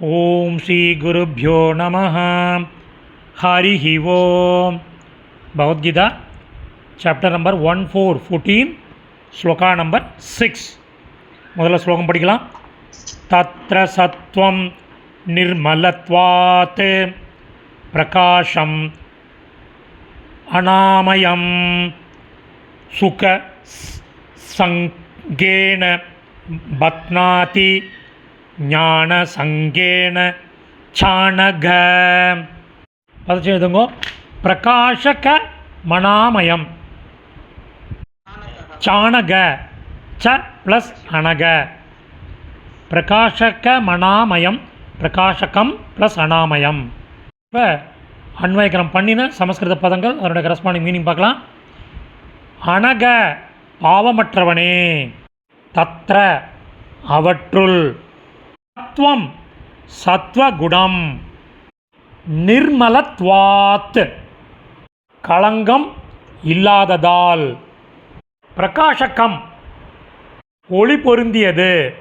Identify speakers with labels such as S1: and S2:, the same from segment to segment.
S1: ஓம் ஸ்ரீ குருப்பியோ நம ஹரி ஓம் Bhagavad Gita chapter number one four fourteen shloka number six முதல்ல ஸ்லோகம் படிக்கலாம். தத்ர சத்வம் நிர்மலத்வாத் பிரகாஷம் அனாமயம் சுக சங்கேன பத்னாதி ஞான சங்கேன சாணக. பதச்சு எழுதுங்கோ. பிரகாஷக மணாமயம் சாணக. ச ப்ளஸ் அணக. பிரகாஷக மணாமயம் பிரகாஷகம் ப்ளஸ் அனாமயம். இப்போ அன்வயக்கரம் பண்ணின சமஸ்கிருத பதங்கள் அதனுடைய கரஸ்பாண்டிங் மீனிங் பார்க்கலாம். அனக பாவமற்றவனே. தத்ர அவற்றுள். சத்வம் சத்வகுணம். நிர்மலத்வாத். களங்கம் இல்லாததால். பிரகாஷகம் ஒளி பொருந்தியது.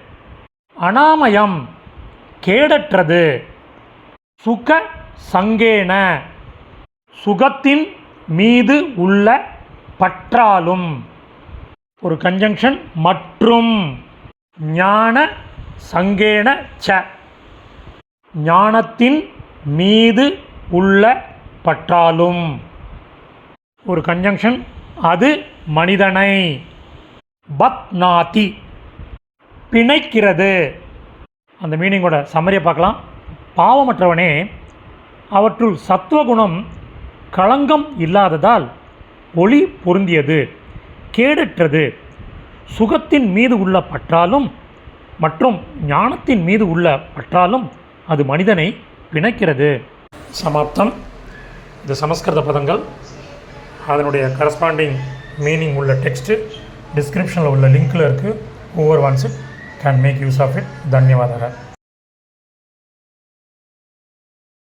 S1: அனாமயம் கேடற்றது. சுக சங்கேன. சுகத்தின் மீது உள்ள பற்றாலும். ஒரு கன்ஜங்ஷன் மற்றும். ஞான சங்கேன ச. ஞானத்தின் மீது உள்ள பற்றாலும். ஒரு கன்ஜங்ஷன் அது மனிதனை. பத்நாதி. பிணைக்கிறது. அந்த மீனிங்கோட சம்மரியை பார்க்கலாம். பாவமற்றவனே அவற்றுள் சத்துவகுணம் களங்கம் இல்லாததால் ஒளி பொருந்தியது கேடற்றது. சுகத்தின் மீது உள்ள பற்றாலும் மற்றும் ஞானத்தின் மீது உள்ள பற்றாலும் அது மனிதனை பிணைக்கிறது. சமாப்தம். இந்த சமஸ்கிருத பதங்கள் அதனுடைய கரஸ்பாண்டிங் மீனிங் உள்ள டெக்ஸ்ட்டு டிஸ்கிரிப்ஷனில் உள்ள லிங்க்கில் இருக்குது over once it can make use of it தன்யவாதங்கள்.